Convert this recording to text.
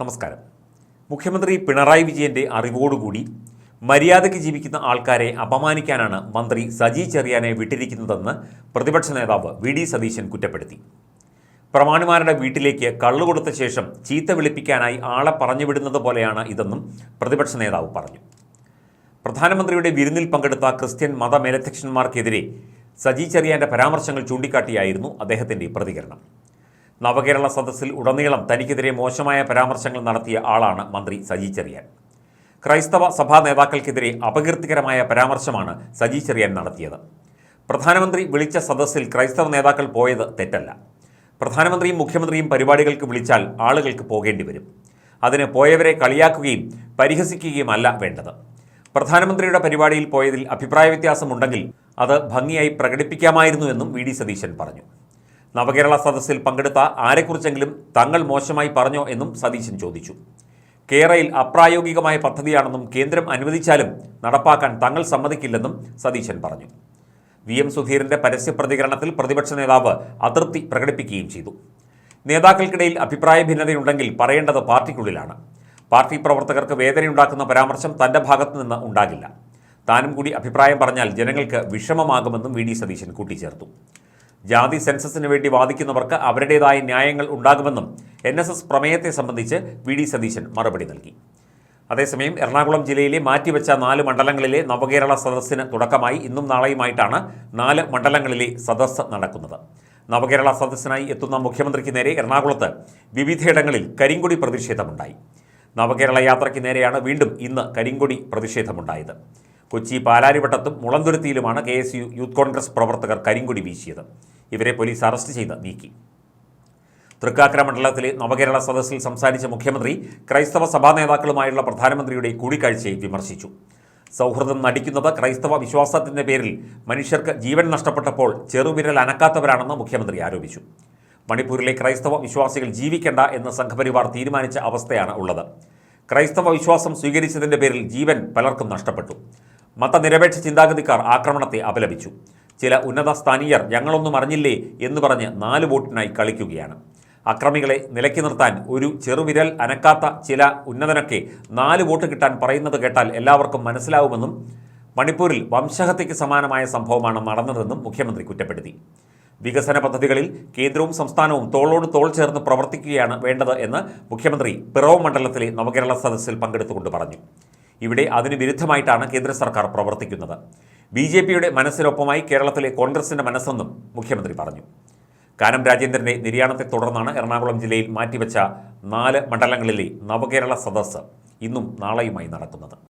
നമസ്കാരം. മുഖ്യമന്ത്രി പിണറായി വിജയന്റെ അറിവോടുകൂടി മര്യാദയ്ക്ക് ജീവിക്കുന്ന ആൾക്കാരെ അപമാനിക്കാനാണ് മന്ത്രി സജി ചെറിയാനെ വിട്ടിരിക്കുന്നതെന്ന് പ്രതിപക്ഷ നേതാവ് വി ഡി സതീശൻ കുറ്റപ്പെടുത്തി. പ്രമാണിമാരുടെ വീട്ടിലേക്ക് കള്ളുകൊടുത്ത ശേഷം ചീത്ത വിളിപ്പിക്കാനായി ആളെ പറഞ്ഞുവിടുന്നത് പോലെയാണ് ഇതെന്നും പ്രതിപക്ഷ നേതാവ് പറഞ്ഞു. പ്രധാനമന്ത്രിയുടെ വിരുന്നിൽ പങ്കെടുത്ത ക്രിസ്ത്യൻ മതമേലധ്യക്ഷന്മാർക്കെതിരെ സജി ചെറിയാന്റെ പരാമർശങ്ങൾ ചൂണ്ടിക്കാട്ടിയായിരുന്നു അദ്ദേഹത്തിന്റെ പ്രതികരണം. നവകേരള സദസ്സിൽ ഉടനീളം തനിക്കെതിരെ മോശമായ പരാമർശങ്ങൾ നടത്തിയ ആളാണ് മന്ത്രി സജി ചെറിയാൻ. ക്രൈസ്തവ സഭാ നേതാക്കൾക്കെതിരെ അപകീർത്തികരമായ പരാമർശമാണ് സജി ചെറിയാൻ നടത്തിയത്. പ്രധാനമന്ത്രി വിളിച്ച സദസ്സിൽ ക്രൈസ്തവ നേതാക്കൾ പോയത് തെറ്റല്ല. പ്രധാനമന്ത്രിയും മുഖ്യമന്ത്രിയും പരിപാടികൾക്ക് വിളിച്ചാൽ ആളുകൾക്ക് പോകേണ്ടി വരും. അതിന് പോയവരെ കളിയാക്കുകയും പരിഹസിക്കുകയുമല്ല വേണ്ടത്. പ്രധാനമന്ത്രിയുടെ പരിപാടിയിൽ പോയതിൽ അഭിപ്രായ വ്യത്യാസമുണ്ടെങ്കിൽ അത് ഭംഗിയായി പ്രകടിപ്പിക്കാമായിരുന്നുവെന്നും വി ഡി സതീശൻ പറഞ്ഞു. നവകേരള സദസ്സിൽ പങ്കെടുത്ത ആരെക്കുറിച്ചെങ്കിലും തങ്ങൾ മോശമായി പറഞ്ഞോ എന്നും സതീശൻ ചോദിച്ചു. കേരളയിൽ അപ്രായോഗികമായ പദ്ധതിയാണെന്നും കേന്ദ്രം അനുവദിച്ചാലും നടപ്പാക്കാൻ തങ്ങൾ സമ്മതിക്കില്ലെന്നും സതീശൻ പറഞ്ഞു. വി എം സുധീരന്റെ പരസ്യ പ്രതികരണത്തിൽ പ്രതിപക്ഷ നേതാവ് അതൃപ്തി പ്രകടിപ്പിക്കുകയും ചെയ്തു. നേതാക്കൾക്കിടയിൽ അഭിപ്രായ ഭിന്നതയുണ്ടെങ്കിൽ പറയേണ്ടത് പാർട്ടിക്കുള്ളിലാണ്. പാർട്ടി പ്രവർത്തകർക്ക് വേദനയുണ്ടാക്കുന്ന പരാമർശം തന്റെ ഭാഗത്തു നിന്ന് ഉണ്ടാകില്ല. താനും കൂടി അഭിപ്രായം പറഞ്ഞാൽ ജനങ്ങൾക്ക് വിഷമമാകുമെന്നും വി ഡി സതീശൻ കൂട്ടിച്ചേർത്തു. ജാതി സെൻസസിന് വേണ്ടി വാദിക്കുന്നവർക്ക് അവരുടേതായ ന്യായങ്ങൾ ഉണ്ടാകുമെന്നും എൻ എസ് എസ് പ്രമേയത്തെ സംബന്ധിച്ച് വി ഡി സതീശൻ മറുപടി നൽകി. അതേസമയം എറണാകുളം ജില്ലയിലെ മാറ്റിവെച്ച നാല് മണ്ഡലങ്ങളിലെ നവകേരള സദസ്സിന് തുടക്കമായി ഇന്നും നാളെയുമായിട്ടാണ് നാല് മണ്ഡലങ്ങളിലെ സദസ്സ് നടക്കുന്നത്. നവകേരള സദസ്സിനായി എത്തുന്ന മുഖ്യമന്ത്രിക്ക് നേരെ എറണാകുളത്ത് വിവിധയിടങ്ങളിൽ കരിങ്കൊടി പ്രതിഷേധമുണ്ടായി. നവകേരള യാത്രയ്ക്ക് നേരെയാണ് വീണ്ടും ഇന്ന് കരിങ്കൊടി പ്രതിഷേധമുണ്ടായത്. കൊച്ചി പാലാരിവട്ടത്തും മുളന്തുരുത്തിയിലുമാണ് കെ യൂത്ത് കോൺഗ്രസ് പ്രവർത്തകർ കരിങ്കൊടി വീശിയത്. ഇവരെ പോലീസ് അറസ്റ്റ് ചെയ്ത് നീക്കി. തൃക്കാക്കര മണ്ഡലത്തിലെ നവകേരള സദസ്സിൽ സംസാരിച്ച മുഖ്യമന്ത്രി ക്രൈസ്തവ സഭാ നേതാക്കളുമായുള്ള പ്രധാനമന്ത്രിയുടെ കൂടിക്കാഴ്ചയെ വിമർശിച്ചു. സൗഹൃദം നടിക്കുന്നത് ക്രൈസ്തവ വിശ്വാസത്തിന്റെ പേരിൽ മനുഷ്യർക്ക് ജീവൻ നഷ്ടപ്പെട്ടപ്പോൾ ചെറുവിരൽ അനക്കാത്തവരാണെന്ന് മുഖ്യമന്ത്രി ആരോപിച്ചു. മണിപ്പൂരിലെ ക്രൈസ്തവ വിശ്വാസികൾ ജീവിക്കേണ്ട എന്ന് സംഘപരിവാർ തീരുമാനിച്ച അവസ്ഥയാണ് ഉള്ളത്. ക്രൈസ്തവ വിശ്വാസം സ്വീകരിച്ചതിന്റെ പേരിൽ ജീവൻ പലർക്കും നഷ്ടപ്പെട്ടു. മതനിരപേക്ഷ ചിന്താഗതിക്കാർ ആക്രമണത്തെ അപലപിച്ചു. ചില ഉന്നത സ്ഥാനീയർ ഞങ്ങളൊന്നും അറിഞ്ഞില്ലേ എന്ന് പറഞ്ഞ് നാല് വോട്ടിനായി കളിക്കുകയാണ്. അക്രമികളെ നിലയ്ക്ക് നിർത്താൻ ഒരു ചെറുവിരൽ അനക്കാത്ത ചില ഉന്നതനൊക്കെ നാല് വോട്ട് കിട്ടാൻ പറയുന്നത് കേട്ടാൽ എല്ലാവർക്കും മനസ്സിലാവുമെന്നും മണിപ്പൂരിൽ വംശഹത്യയ്ക്ക് സമാനമായ സംഭവമാണ് നടന്നതെന്നും മുഖ്യമന്ത്രി കുറ്റപ്പെടുത്തി. വികസന പദ്ധതികളിൽ കേന്ദ്രവും സംസ്ഥാനവും തോളോട് തോൾ ചേർന്ന് പ്രവർത്തിക്കുകയാണ് വേണ്ടത് എന്ന് മുഖ്യമന്ത്രി പിറവ് മണ്ഡലത്തിലെ നവകേരള സദസ്സിൽ പങ്കെടുത്തുകൊണ്ട് പറഞ്ഞു. ഇവിടെ അതിന് വിരുദ്ധമായിട്ടാണ് കേന്ദ്ര സർക്കാർ പ്രവർത്തിക്കുന്നത്. ബി ജെ പിയുടെ മനസ്സിനൊപ്പമായി കേരളത്തിലെ കോൺഗ്രസിന്റെ മനസ്സെന്നും മുഖ്യമന്ത്രി പറഞ്ഞു. കാനം രാജേന്ദ്രന്റെ നിര്യാണത്തെ തുടർന്നാണ് എറണാകുളം ജില്ലയിൽ മാറ്റിവെച്ച നാല് മണ്ഡലങ്ങളിലെ നവകേരള സദസ്സ് ഇന്നും നാളെയുമായി നടക്കുന്നത്.